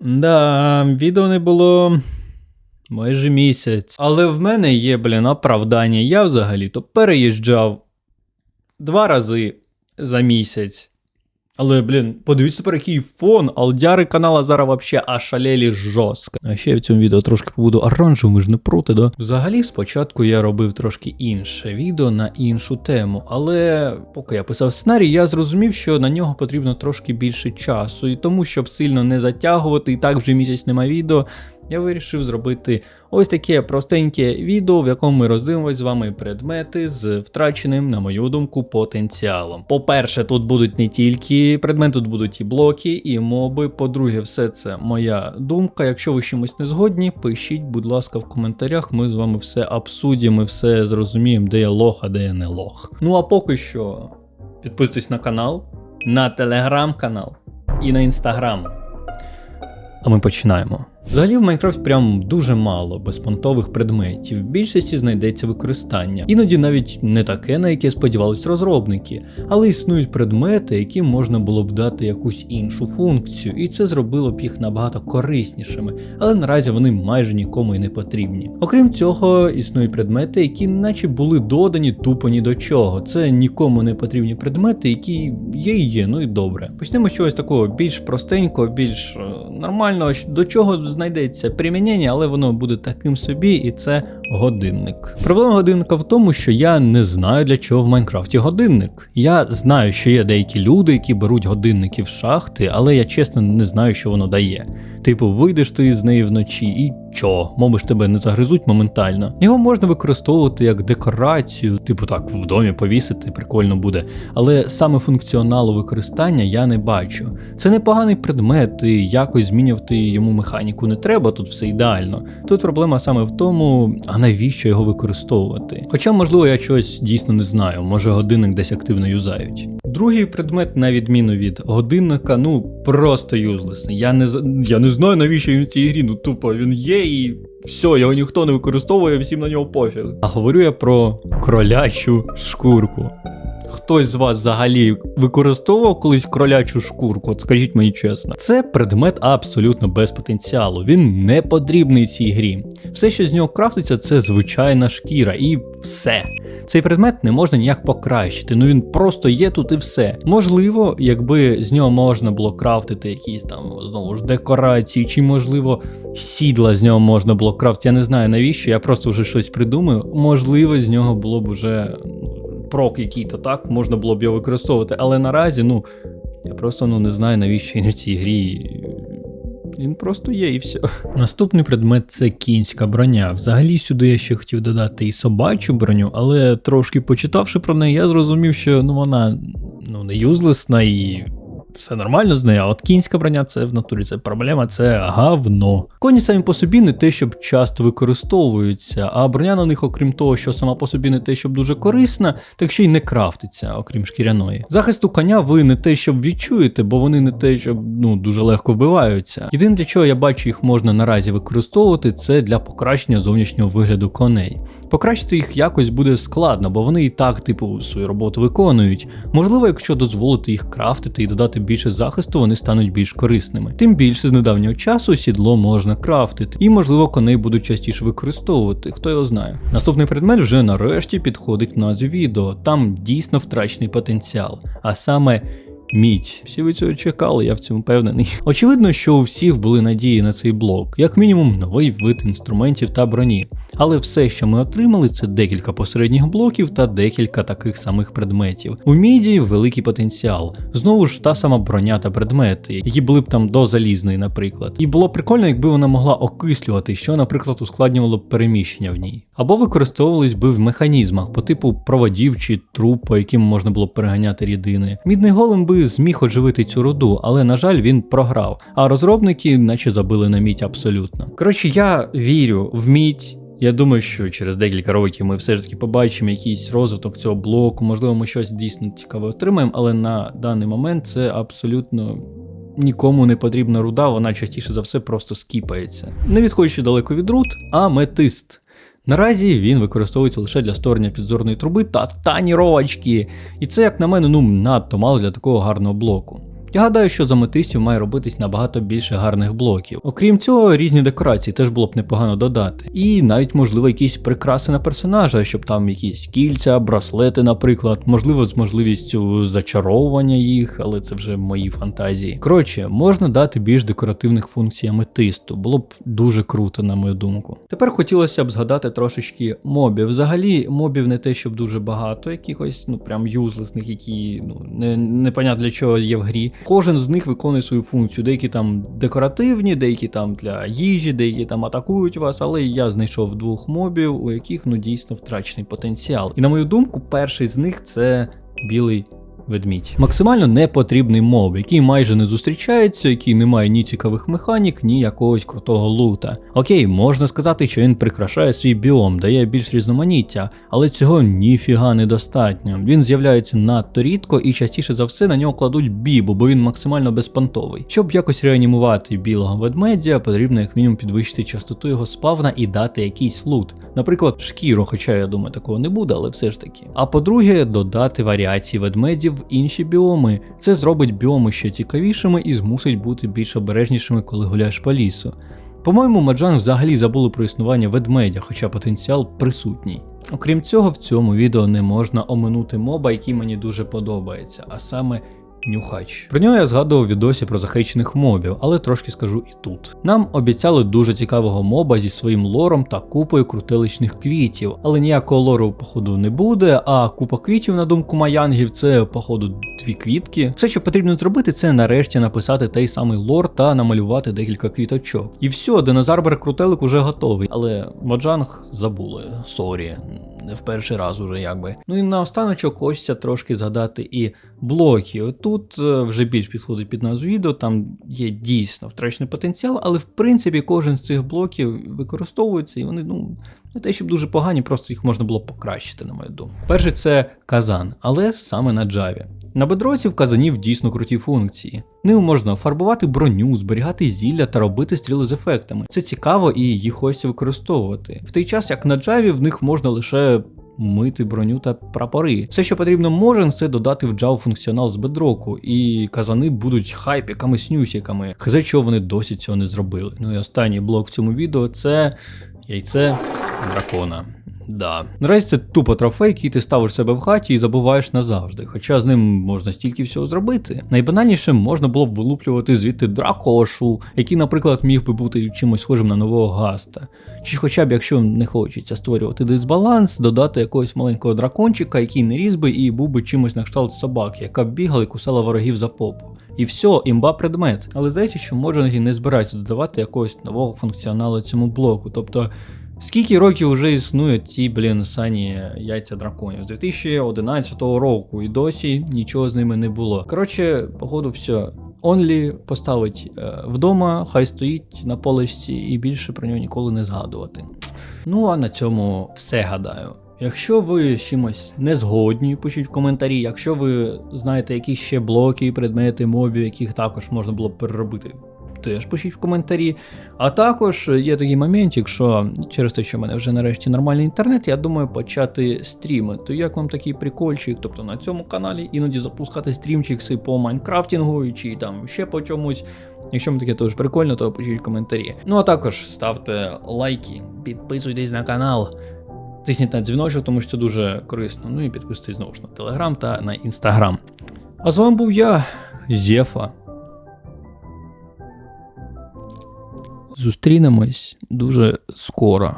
Да, відео не було майже місяць. Але в мене є, блін, оправдання. Я взагалі-то переїжджав два рази за місяць. Але, блін, подивіться тепер, який фон. Алдяри канала зараз вообще ошалелі жорстко. А ще я в цьому відео трошки побуду оранжевим, ми ж не проти, да? Взагалі, спочатку я робив трошки інше відео на іншу тему, але поки я писав сценарій, я зрозумів, що на нього потрібно трошки більше часу. І тому, щоб сильно не затягувати, і так вже місяць нема відео. Я вирішив зробити ось таке простеньке відео, в якому ми роздивимось з вами предмети з втраченим, на мою думку, потенціалом. По-перше, тут будуть не тільки предмети, тут будуть і блоки, і моби. По-друге, все це моя думка. Якщо ви чимось не згодні, пишіть, будь ласка, в коментарях. Ми з вами все обсудимо, все зрозуміємо, де я лох, а де я не лох. Ну а поки що підписуйтесь на канал, на телеграм-канал і на інстаграм. А ми починаємо. Взагалі в Майнкрафт прям дуже мало безпонтових предметів. В більшості знайдеться використання. Іноді навіть не таке, на яке сподівались розробники, але існують предмети, яким можна було б дати якусь іншу функцію, і це зробило б їх набагато кориснішими, але наразі вони майже нікому й не потрібні. Окрім цього, існують предмети, які наче були додані тупо ні до чого. Це нікому не потрібні предмети, які є і є, ну і добре. Почнемо з чогось такого більш простенького, більш нормального, до чого знайдеться примінення, але воно буде таким собі, і це годинник. Проблема годинника в тому, що я не знаю для чого в Майнкрафті годинник. Я знаю, що є деякі люди, які беруть годинники в шахти, але я чесно не знаю, що воно дає. Типу, вийдеш ти з неї вночі і чо, моби ж тебе не загризуть моментально. Його можна використовувати як декорацію, типу так, в домі повісити, прикольно буде. Але саме функціоналу використання я не бачу. Це непоганий предмет, і якось змінювати йому механіку не треба, тут все ідеально. Тут проблема саме в тому, а навіщо його використовувати. Хоча, можливо, я чогось дійсно не знаю, може годинник десь активно юзають. Другий предмет, на відміну від годинника, ну просто юзлесний. Я не я не знаю, навіщо він в цій грі. Ну тупо він є і все, його ніхто не використовує, всім на нього пофіг. А говорю я про кролячу шкурку. Хтось з вас взагалі використовував колись кролячу шкурку? От скажіть мені чесно. Це предмет абсолютно без потенціалу. Він не потрібний цій грі. Все, що з нього крафтиться, це звичайна шкіра, і все. Цей предмет не можна ніяк покращити. Ну він просто є тут і все. Можливо, якби з нього можна було крафтити якісь там знову ж декорації, чи можливо сідла з нього можна було крафтити. Я не знаю навіщо. Я просто вже щось придумаю. Можливо, з нього було б уже прок який-то так, можна було б його використовувати. Але наразі, ну, я просто ну, не знаю, навіщо він в цій грі. Він просто є і все. Наступний предмет це кінська броня. Взагалі сюди я ще хотів додати і собачу броню, але трошки почитавши про неї, я зрозумів, що ну вона ну не юзлесна і. Все нормально з нею, а от кінська броня це в натурі це проблема, це говно. Коні самі по собі не те, щоб часто використовуються, а броня на них, окрім того, що сама по собі не те, щоб дуже корисна, так ще й не крафтиться, окрім шкіряної. Захисту коня ви не те, щоб відчуєте, бо вони не те, щоб ну дуже легко вбиваються. Єдине для чого я бачу, їх можна наразі використовувати, це для покращення зовнішнього вигляду коней. Покращити їх якось буде складно, бо вони і так, типу, свою роботу виконують. Можливо, якщо дозволити їх крафтити і додати більше захисту, вони стануть більш корисними. Тим більше з недавнього часу сідло можна крафтити, і можливо коней будуть частіше використовувати, хто його знає. Наступний предмет вже нарешті підходить в назві відео. Там дійсно втрачений потенціал, а саме. Мідь. Всі ви цього чекали, я в цьому впевнений. Очевидно, що у всіх були надії на цей блок, як мінімум, новий вид інструментів та броні. Але все, що ми отримали, це декілька посередніх блоків та декілька таких самих предметів. У міді великий потенціал. Знову ж та сама броня та предмети, які були б там до залізної, наприклад. І було прикольно, якби вона могла окислювати, що, наприклад, ускладнювало б переміщення в ній. Або використовувались би в механізмах по типу проводів чи труб, по яким можна було переганяти рідини. Мідний голем би зміг оживити цю руду, але на жаль, він програв. А розробники, наче забили на мідь абсолютно. Коротше, я вірю в мідь. Я думаю, що через декілька років ми все ж таки побачимо якийсь розвиток цього блоку, можливо, ми щось дійсно цікаве отримаємо, але на даний момент це абсолютно нікому не потрібна руда, вона частіше за все просто скіпається. Не відходячи далеко від руд, аметист. Наразі він використовується лише для створення підзорної труби та танірочки. І це, як на мене, ну надто мало для такого гарного блоку. Я гадаю, що з аметистів має робитись набагато більше гарних блоків. Окрім цього, різні декорації теж було б непогано додати. І навіть, можливо, якісь прикраси на персонажа, щоб там якісь кільця, браслети, наприклад, можливо, з можливістю зачаровування їх, але це вже мої фантазії. Коротше, можна дати більш декоративних функцій аметисту, було б дуже круто, на мою думку. Тепер хотілося б згадати трошечки мобів. Взагалі, мобів не те, щоб дуже багато, якихось, ну прям юзлесних, які ну не, непонятно для чого є в грі. Кожен з них виконує свою функцію. Деякі там декоративні, деякі там для їжі, деякі там атакують вас, але я знайшов двох мобів, у яких ну дійсно втрачений потенціал. І на мою думку, перший з них це білий ведмідь. Максимально непотрібний моб, який майже не зустрічається, який не має ні цікавих механік, ні якогось крутого лута. Окей, можна сказати, що він прикрашає свій біом, дає більш різноманіття, але цього ніфіга недостатньо. Він з'являється надто рідко і частіше за все на нього кладуть бібу, бо він максимально безпонтовий. Щоб якось реанімувати білого ведмедя, потрібно як мінімум підвищити частоту його спавна і дати якийсь лут. Наприклад, шкіру, хоча я думаю, такого не буде, але все ж таки. А по-друге, додати варіації ведмедів в інші біоми. Це зробить біоми ще цікавішими і змусить бути більш обережнішими, коли гуляєш по лісу. По-моєму, Маджан взагалі забули про існування ведмедя, хоча потенціал присутній. Окрім цього, в цьому відео не можна оминути моба, який мені дуже подобається, а саме Нюхач. Про нього я згадував в відосі про захищених мобів, але трошки скажу і тут. Нам обіцяли дуже цікавого моба зі своїм лором та купою крутиличних квітів, але ніякого лору, походу, не буде. А купа квітів, на думку маянгів, це, походу, дві квітки. Все, що потрібно зробити, це нарешті написати той самий лор та намалювати декілька квіточок. І все, динозарбер крутелик уже готовий. Але Моджанг забули. Сорі. Не в перший раз уже якби. Ну і наостаночок хочеться трошки згадати і блоки. Тут е, вже більш підходить під назву відео, там є дійсно втрачений потенціал, але в принципі кожен з цих блоків використовується, і вони, ну, не те, щоб дуже погані, просто їх можна було покращити, на мою думку. Перший це казан, але саме на Java. На бедроці в казанів дійсно круті функції. Ним можна фарбувати броню, зберігати зілля та робити стріли з ефектами. Це цікаво і їх хочеться використовувати. В той час, як на Java, в них можна лише мити броню та прапори. Все, що потрібно можен, це додати в Java функціонал з бедроку, і казани будуть хайпіками, снюсіками. Хз, чого вони досі цього не зробили. Ну і останній блок в цьому відео це яйце дракона. Да. Наразі це тупо трофей, який ти ставиш себе в хаті і забуваєш назавжди. Хоча з ним можна стільки всього зробити. Найбанальніше можна було б вилуплювати звідти дракошу, який, наприклад, міг би бути чимось схожим на нового гаста. Чи хоча б, якщо не хочеться створювати дисбаланс, додати якогось маленького дракончика, який не різ би і був би чимось на кшталт собаки, яка б бігала і кусала ворогів за попу. І все, імба предмет. Але здається, що Моджанги не збираються додавати якогось нового функціоналу цьому блоку. Тобто. Скільки років вже існують ці, блін, сані яйця драконів? З 2011 року і досі нічого з ними не було. Коротше, походу, все. Онлі поставить е, вдома, хай стоїть на поличці і більше про нього ніколи не згадувати. Ну а на цьому все гадаю. Якщо ви з чимось не згодні, пишіть в коментарі. Якщо ви знаєте які ще блоки, предмети, мобів, яких також можна було б переробити, теж пишіть в коментарі. А також є такий моментик, що через те, що в мене вже нарешті нормальний інтернет, я думаю почати стріми. То як вам такий прикольчик, тобто на цьому каналі іноді запускати стрімчикси по Майнкрафтінгу чи там ще по чомусь. Якщо вам таке теж прикольно, то пишіть в коментарі. Ну а також ставте лайки, підписуйтесь на канал. Тисніть на дзвіночок, тому що це дуже корисно. Ну і підписуйтесь знову ж на Телеграм та на Інстаграм. А з вами був я, Зєфа. Зустрінемось дуже скоро.